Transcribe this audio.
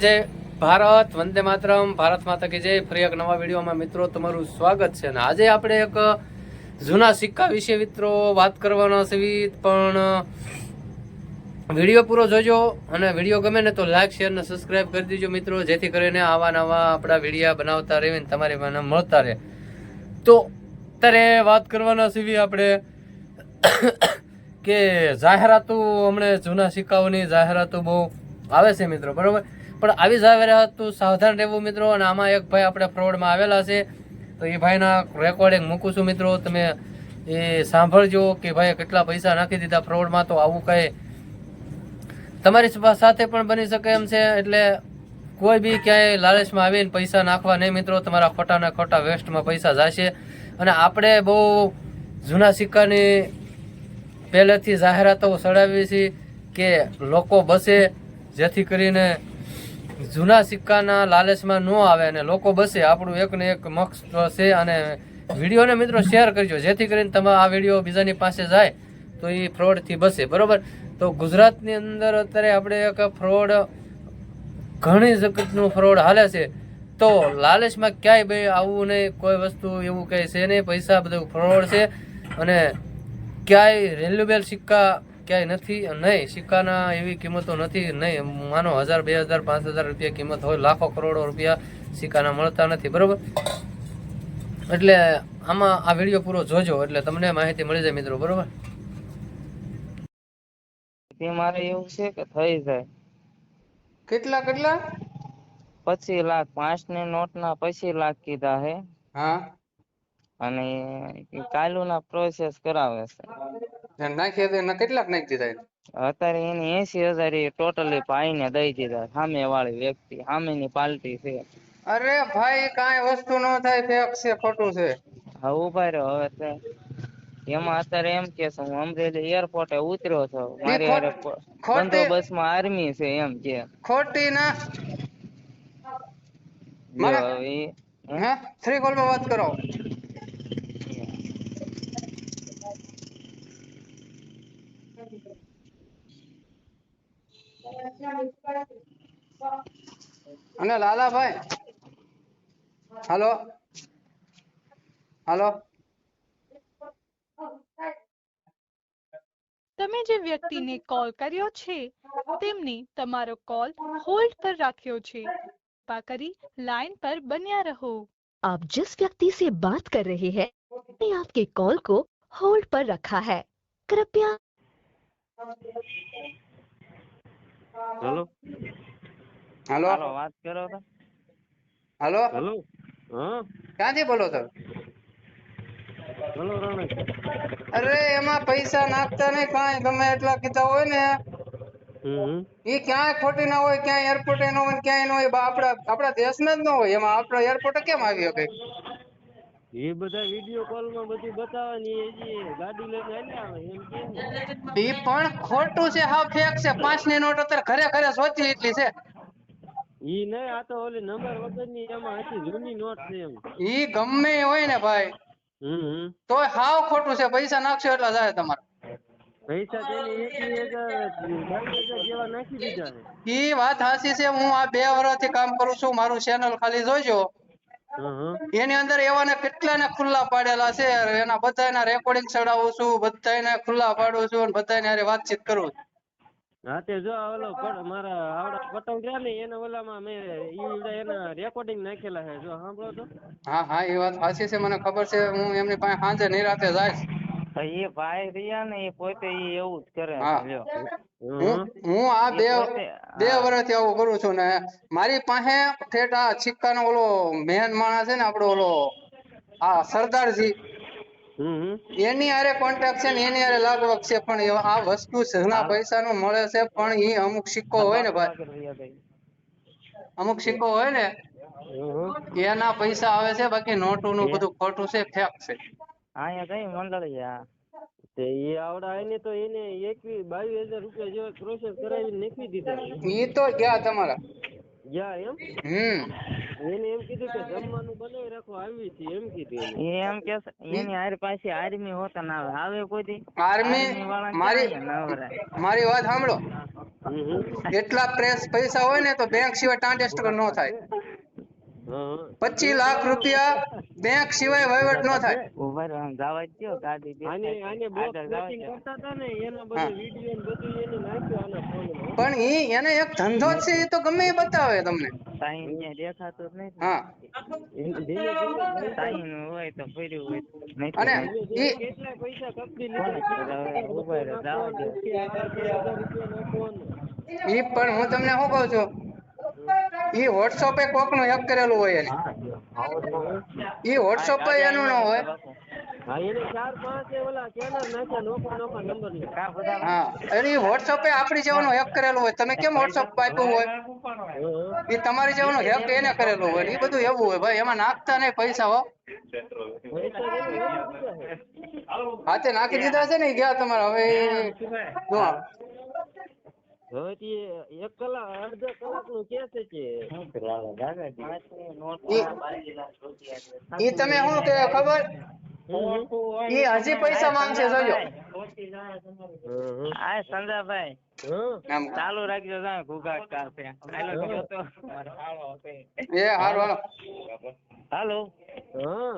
જય ભારત, વંદે માતરમ. ભારત માતા કે જય. ફરી એક નવા વિડીયોમાં મિત્રો તમારું સ્વાગત છે. અને આજે આપણે એક જૂના સિક્કા વિશે મિત્રો વાત કરવાના છે પણ વીડિયો પૂરો જોજો અને વીડિયો ગમે ને તો લાઈક, શેર ને સબસ્ક્રાઇબ કરી દેજો મિત્રો. જેથી કરીને આવા નવા આપણા વિડીયા બનાવતા રહીને તમારે મને મળતા રહે. તો, અત્યારે વાત કરવાના છે આપણે, કે જાહેરાતો, હમણાં જૂના સિક્કાઓની જાહેરાતો બહુ આવે છે મિત્રો. બરોબર? પણ આવી જાહેરાતો સાવધાન રહેવું મિત્રો, અને આમાં એક ભાઈ આપણે ફ્રોડમાં આવેલા છે. તો એ ભાઈના રેકોર્ડિંગ મૂકું છું મિત્રો, તમે એ સાંભળજો કે ભાઈ કેટલા પૈસા નાખી દીધા ફ્રોડમાં તો આવું કંઈ તમારી સાથે પણ બની શકે એમ છે. એટલે કોઈ બી ક્યાંય લાલચમાં આવીને પૈસા નાખવા નહીં મિત્રો, તમારા ખોટાના ખોટા વેસ્ટમાં પૈસા જશે. અને આપણે બહુ જૂના સિક્કાની પહેલેથી જાહેરાતો ચડાવી છે કે લોકો બસે, જેથી કરીને જૂના સિક્કાના લાલચમાં ન આવે અને લોકો બસે. આપણું એક ને એક મક્ષ છે અને વિડીયોને મિત્રો શેર કરજો. જેથી કરીને તમે આ વીડિયો બીજાની પાસે જાય તો એ ફ્રોડથી બસે. બરાબર? તો ગુજરાતની અંદર અત્યારે આપણે એક ફ્રોડ, ઘણી જગતનું ફ્રોડ હાલે છે. તો લાલચમાં ક્યાંય ભાઈ આવું નહીં, કોઈ વસ્તુ એવું કંઈ છે નહીં. પૈસા બધું ફ્રોડ છે અને ક્યાંય રેલ્યુબેલ સિક્કા ક્યાંય નથી નહીં સિક્કાના એવી કિંમતો નથી નહીં. માનો હજાર બે હજાર પાંચ હજાર રૂપિયા કિંમત હોય લાખો કરોડો રૂપિયા સિક્કાના મળતા નથી બરાબર? એટલે આમાં આ વીડિયો પૂરો જોજો એટલે તમને માહિતી મળી જાય મિત્રો બરોબર? તે મારે એવું છે કે થઈ જાય. કેટલા કેટલા? પચીસ લાખ. પાંચની નોટ ના પચીસ લાખ કીધા હે. હા. અને કાલુ ના પ્રોસેસ કરાવે છે. નાખીએ એના કેટલાક નાખી દીધા અત્યારે એની એસી હજાર ટોટલી ભાઈને દઈ દીધા. સામે વાળી વ્યક્તિ સામેની પાલટી છે. અરે ભાઈ કાંઈ વસ્તુ ન થાય ફેક છે ખોટું છે. હવે ઊભા રહ્યો હવે તે. એમાં અત્યારે એમ કે હું અમરેલી એરપોર્ટે ઉતર્યો છો. મારી ખોટી- બંદોબસ્તમાં આર્મી છે એમ કે. ખોટી ના. મારા- હે? થ્રી કોલમાં વાત કરો. અને લાલાભાઈ હલો હલો તમે જે વ્યક્તિને કોલ કર્યો છે તેમને તમારો કોલ હોલ્ડ પર રાખ્યો છે કૃપા કરી લાઇન પર બન્યા રહો आप जिस व्यक्ति से बात कर रहे हैं आपके कॉल को होल्ड पर रखा है कृपया હલો. હેલો. હેલો વાત કરો તો હેલો. હેલો. હા. ક્યાંથી બોલો છો? હેલો રણેશ અરે એમાં પૈસા નાખતા નહીં કાંઈ. ગમે એટલા કીધા હોય ને. એ ક્યાંય ખોટી ના હોય ક્યાંય એરપોર્ટ ન હોય ને ક્યાંય ન હોય. આપડા આપણા આપણા દેશમાં જ ન હોય. એમાં આપણા એરપોર્ટ કેમ આવ્યો શકે એ બધા વીડિયો કોલમાં બધું બતાવે ને એ ગાડી લઈને હાલ્યા આવે એમ કે એ પણ ખોટું છે હાવ ફેક છે. પાંચની નોટ અત્યારે ઘરે ઘરે સોચી એટલી છે. ઈ નહીં આ તો ઓલી નંબર વગરની એમાં હતી જૂની નોટ છે એમ. ઈ ગમે હોય ને ભાઈ. હમ તોય હાવ ખોટું છે. પૈસા નાખશો એટલા જાય તમારે. પૈસા તેને જેવા નાખી દીધા છે. ઈ વાત હાસી છે. હું આ બે વર્ષથી કામ કરું છું. મારું ચેનલ ખાલી જોજો. એની અંદર એવાને કેટલાને ખુલ્લા પાડેલા છે. એના બધાના રેકોર્ડિંગ ચડાવું છું બધાને ખુલ્લા પાડું છું અને બધાને હારે વાતચીત કરું છું. હા તે જો ઓલો મારા આવડા પતંગ રહ્યા ને એના ઓલામાં મેં ઈ એના રેકોર્ડિંગ નાખેલા છે. જો સાંભળો તો. હા હા એ વાત સાચી છે. મને ખબર છે હું એમની પાસે સાંજે નિરાતે જાય એ ભાઈ રહ્યા ને એ પોતે એવું જ કરે હા. હં આ બે બે વર્ષથી આવું કરું છું ને મારી પાસે ઠેઠ આ સિક્કાનો ઓલો મેન માણસ છે ને આપણો ઓલો આ સરદારજી. એની હારે કોન્ટેક્ટ છે ને એની હારે લાગવગ છે પણ આ વસ્તુ જૂના પૈસાનું મળે છે પણ એ અમુક સિક્કો હોય ને ભાઈ. અમુક સિક્કો હોય ને. એના પૈસા આવે છે બાકી નોટોનું બધું ખોટું છે ફેક છે. અહીંયા કઈ મંડળી આ? તે એ આવડા એને તો એને એકવીસ બાવીસ હજાર રૂપિયા જેવા પ્રોસેસ કરાવીને નાખી દીધા. ઈ તો ગયા તમારા. ગયા એમ? હમ. એને એમ કીધું કે જમવાનું બનાવી રાખો આવી છે એમ કીધું એમ કે એની હારે પાછી આર્મી હોતા ના આવે આવે કોઈ આર્મી મારી મારી વાત સાંભળો. એટલા પ્રેસ પૈસા હોય ને તો બેંક સિવાય ટ્રાન્ઝેક્શન ન થાય. પચીસ લાખ રૂપિયા બેંક સિવાય વહીવટ ન થાય. ઉભર જવા દો ગાડી આને આને દ્યો. કરતા હતા ને એનો બધો વિડિયો ને બધું એને નાખ્યો આના ફોનમાં પણ ઈ એને એક ધંધો છે એ તો ગમે એ બતાવે તમને. સાઈન દેખાતું જ નહીં હા. સાઈન હોય તો ફર્યું હોય. નહીં અને ઈ કેટલા પૈસા કપડી લીધા ઉભર જવા દ્યો. ઈ પણ હું તમને શું કહું છું? ઈ વોટ્સઅપે કોકનું હેક કરેલું હોય એને. ઈ વોટ્સઅપ એનું ન હોય. હા એને ચાર પાંચ ઓલા ચેનલ નાખ્યા નોખા નોખા નંબર ને. હા એટલે ઈ વોટ્સઅપે આપણી જેવાનું હેક કરેલું હોય. તમે કેમ વોટ્સઅપ આપ્યું હોય? ઈ તમારી જેવાનું હેક એને કરેલું હોય. ઈ બધું એવું હોય. ભાઈ એમાં નાખતા નહીં પૈસા હો. હાથે નાખી દીધા છે ને ગયા તમારે. હવે હવે તે એક કલાક અડધા કલાકનું કે છે કે? ઈ તમે શું કે ખબર? ઈ હજી પૈસા માંગશે જોજો. આ સંજાભાઈ ચાલુ રાખજો તમે ઘૂઘાટ કાપે. એ હાલો. હાલો. હા